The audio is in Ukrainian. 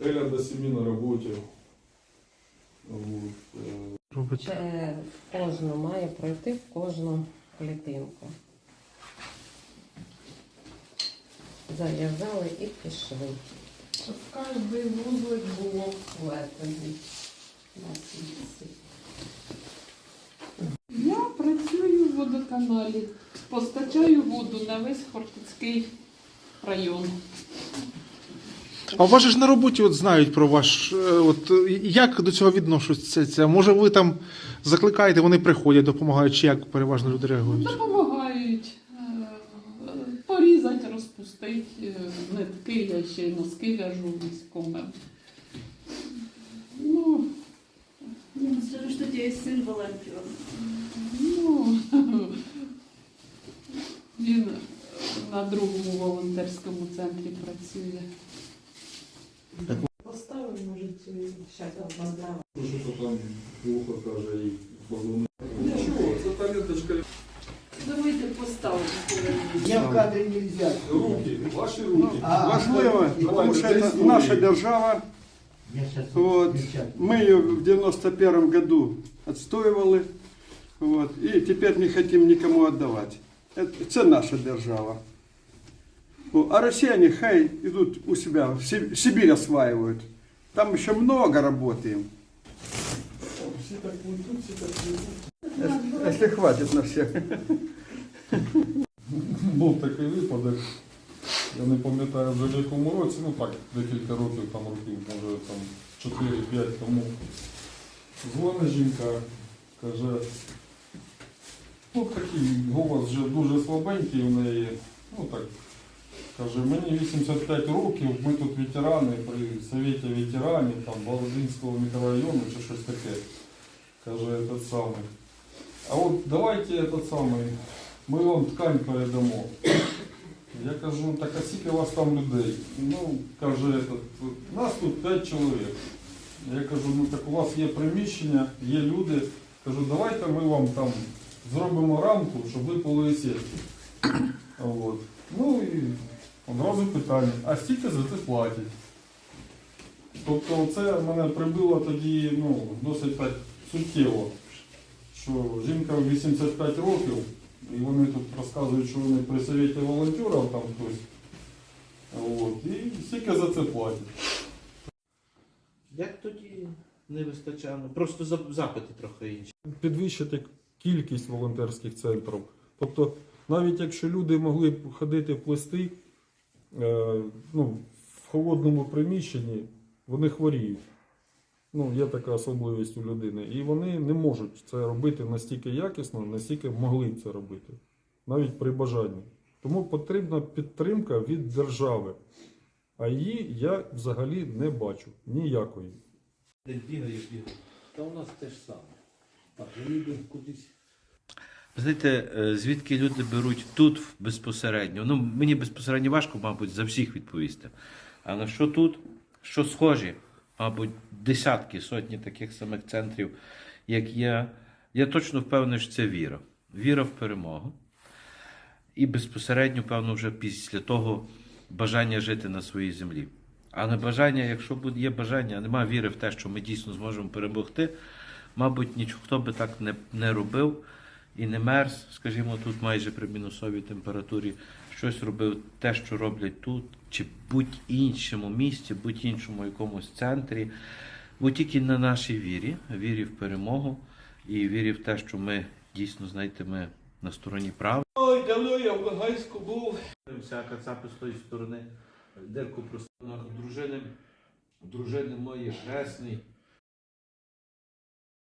Эля до 7 на работе. Вот. э, Це в кожну має пройти в кожну клітинку. Зав'язали і пішли. Щоб кожний вузлик було вплетений. Я працюю в водоканалі, постачаю воду на весь Хортицький район. А у вас же ж на роботі от знають про ваш. е, От е, як до цього відношуться? Може, ви там закликаєте, вони приходять, допомагають, чи як переважно люди реагують? Допомагають е, порізати, розпустити е, нитки, я ще й носки в'яжу військовим. Ну, Ну, Скажи, что у тебя есть сын волонтер. ну, він на другому волонтерському центрі працює. Поставив, може, зараз обладнав. Ну, Что-то там плохо каже и. Ничего, за таленточкой. Давайте поставимо. Мне в кадре нельзя. Руки, ваши руки. А, Важливо, Давайте, тому що десь це свої. наша держава. Я Вот. Мы ее в 91 году отстоивали. Вот. И теперь не хотим никому отдавать. Это, це наша держава. Ну, А россияне хай идут у себя, в Си- Сибирь осваивают. Там еще много работаем. Все так плетут, все так плетут. Если, если хватит на всех. Був такий випадок. Я не пам'ятаю вже в якому році, ну так, декілька років, там років, може там 4-5 тому. Дзвонить жінка, каже, ну такий голос вже дуже слабенький у неї. Ну так, каже, мені 85 років, ми тут ветерани при Совєті ветеранів, там Володинського мікрорайону чи щось таке. Каже, этот самий. А от давайте этот самий, ми вам ткань передамо. Я кажу, так а скільки у вас там людей? Ну, каже, этот, нас тут 5 чоловік. Я кажу, ну так у вас є приміщення, є люди. Кажу, давайте ми вам там зробимо рамку, щоб ви полили сітки. От. Ну і одразу питання, а стільки за це платять? Тобто це мене прибило тоді ну, досить так суттєво, що жінка 85 років, і вони тут розказують, що вони при совєті волонтерів там хтось. От, і скільки за це платять. Як тоді не вистачало? Просто запити трохи інші. підвищити кількість волонтерських центрів. Тобто, навіть якщо люди могли б ходити плести ну, в холодному приміщенні, вони хворіють. Ну, є така особливість у людини. І вони не можуть це робити настільки якісно, настільки могли це робити, навіть при бажанні. Тому потрібна підтримка від держави. А її я взагалі не бачу ніякої. Десь бігає, бігає. Та у нас те ж саме. Так, ми їдемо кудись. Знаєте, е, звідки люди беруть тут безпосередньо? Ну, мені безпосередньо важко, мабуть, за всіх відповісти. Але що тут, що схожі, мабуть, десятки, сотні таких самих центрів, як є. Я точно впевнений, що це віра. Віра в перемогу. І безпосередньо, певно, вже після того бажання жити на своїй землі. А не бажання, якщо є бажання, а немає віри в те, що ми дійсно зможемо перемогти, мабуть, ніхто би так не, не робив і не мерз, скажімо, тут майже при мінусовій температурі, щось робив те, що роблять тут, чи будь-іншому місці, будь-іншому якомусь центрі, бо тільки на нашій вірі, вірі в перемогу і вірі в те, що ми дійсно, знаєте, ми на стороні прав. Ой, давно я в Лагайську був. Вся кацапи з тої сторони. Дерку просто дружини, дружини мої хресний.